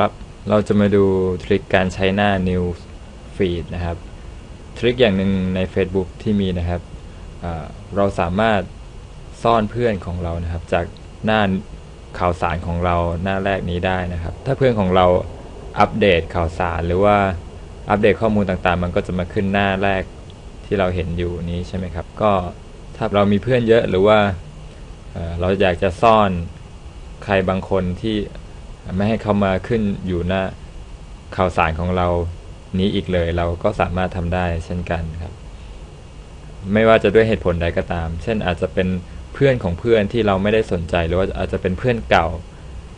ครับ เราจะมาดูทริคการใช้หน้า New Feed นะครับ ทริคอย่างหนึ่งใน Facebook ที่มีนะครับ เราสามารถซ่อนเพื่อนของเรานะครับ จากหน้าข่าวสารของเราหน้าแรกนี้ได้นะครับ ถ้าเพื่อนของเราอัปเดตข่าวสารหรือว่าอัปเดตข้อมูลต่างๆ มันก็จะมาขึ้นหน้าแรกที่เราเห็นอยู่นี้ใช่ไหมครับ ก็ถ้าเรามีเพื่อนเยอะหรือว่าเราอยากจะซ่อนใครบางคนที่ ไม่ให้เขามาขึ้นอยู่หน้าข่าวสารของเรานี้อีกเลย เราก็สามารถทำได้เช่นกันครับ ไม่ว่าจะด้วยเหตุผลใดก็ตาม เช่นอาจจะเป็นเพื่อนของเพื่อนที่เราไม่ได้สนใจหรือว่าอาจจะเป็นเพื่อนเก่า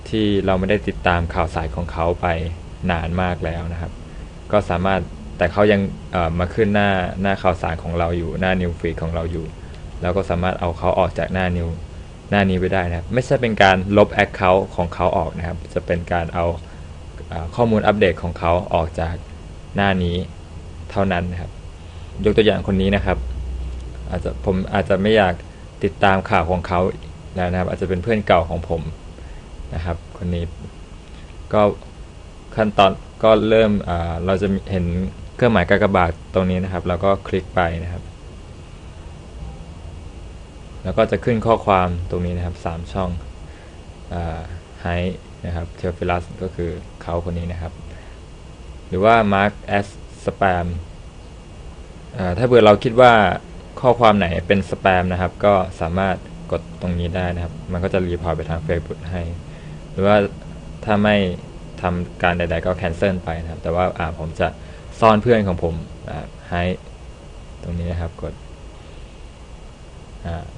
ที่เราไม่ได้ติดตามข่าวสารของเขาไปนานมากแล้วนะครับ ก็สามารถแต่เขายังมาขึ้นหน้าหน้าข่าวสารของเราอยู่หน้า New Feed ของเราอยู่ แล้วก็สามารถเอาเขาออกจากหน้า New หน้านี้ไปได้นะครับ ไม่ใช่เป็นการลบ Account ของเขาออกนะครับ จะเป็นการเอาข้อมูลอัปเดตของเขาออกจากหน้านี้เท่านั้นนะครับ ยกตัวอย่างคนนี้นะครับ อาจจะผมอาจจะไม่อยากติดตามข่าวของเขาแล้วนะครับ อาจจะเป็นเพื่อนเก่าของผมนะครับ คนนี้ก็ขั้นตอนก็เริ่มเราจะเห็นเครื่องหมายกากบาทตรงนี้นะครับ แล้วก็คลิกไปนะครับ แล้วก็จะขึ้นข้อความตรงนี้นะครับสามช่องไฮนะครับเทอฟิลัสก็คือเขาคนนี้นะครับ หรือว่า mark as spam ถ้าเผื่อเราคิดว่าข้อความไหนเป็นสแปมนะครับ ก็สามารถกดตรงนี้ได้นะครับ มันก็จะรีพอร์ตไปทาง Facebook ให้ หรือว่าถ้าไม่ทำการใด ๆ ก็แคนเซิลไปนะครับ แต่ว่าผมจะซ่อนเพื่อนของผมให้ตรงนี้นะครับกด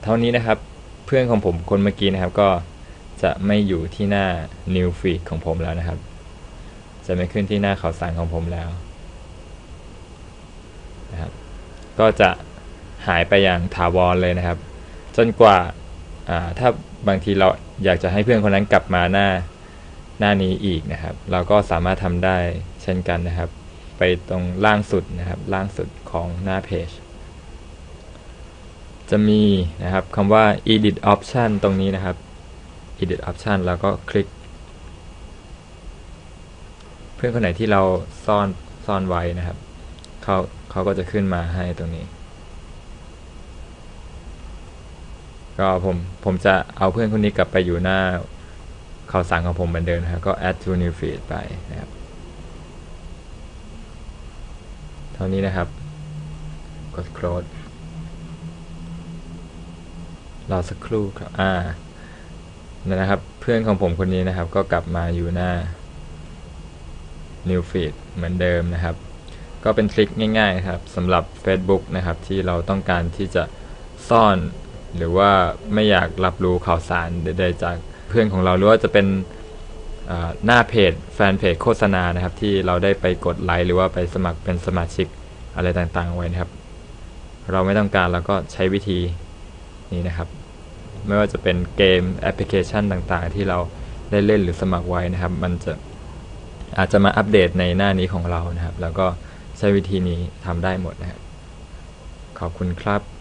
เท่านี้นะครับเพื่อนของผมคนเมื่อกี้นะครับก็จะไม่อยู่ที่หน้า New Feed ของผมแล้วนะครับ จะไม่ขึ้นที่หน้าข่าวสารของผมแล้วนะครับก็จะหายไปอย่างถาวรเลยนะครับ จนกว่าถ้าบางทีเราอยากจะให้เพื่อนคนนั้นกลับมาหน้าหน้านี้อีกนะครับ เราก็สามารถทำได้เช่นกันนะครับ ไปตรงล่างสุดนะครับ ล่างสุดของหน้าเพจ จะมีนะครับคำว่า edit option ตรงนี้นะครับ edit option แล้วก็คลิก เพื่อนคนไหนที่เราซ่อนซ่อนไว้นะครับเขาเขาก็จะขึ้นมาให้ตรงนี้ ก็ผมผมจะเอาเพื่อนคนนี้กลับไปอยู่หน้าข่าวสารของผมเหมือนเดิมนะครับ ก็ add to new feed ไปนะครับ เท่านี้นะครับ กด close อสักครู่ครับ อ่านั่นะครับ เพื่อนของผมคนนี้นะครับ ก็กลับมาอยู่หน้า new feed เหมือนเดิมนะครับ ก็เป็นทริคง่ายๆครับสำหรับ Facebook นะครับ ที่เราต้องการที่จะซ่อน หรือว่าไม่อยากรับรู้ข่าวสารใดๆจากเพื่อนของเราหรือว่าจะเป็นหน้าเพจแฟนเพจโฆษณานะครับ ที่เราได้ไปกดไลค์หรือว่าไปสมัครเป็นสมาชิกอะไรต่างๆไว้นะครับ เราไม่ต้องการเราก็ใช้วิธีนี้นะครับ ไม่ว่าจะเป็นเกมแอปพลิเคชันต่างๆ ที่เราได้เล่นหรือสมัครไว้นะครับ มันจะอาจจะมาอัปเดตในหน้านี้ของเรานะครับ แล้วก็ใช้วิธีนี้ทำได้หมดนะครับ ขอบคุณครับ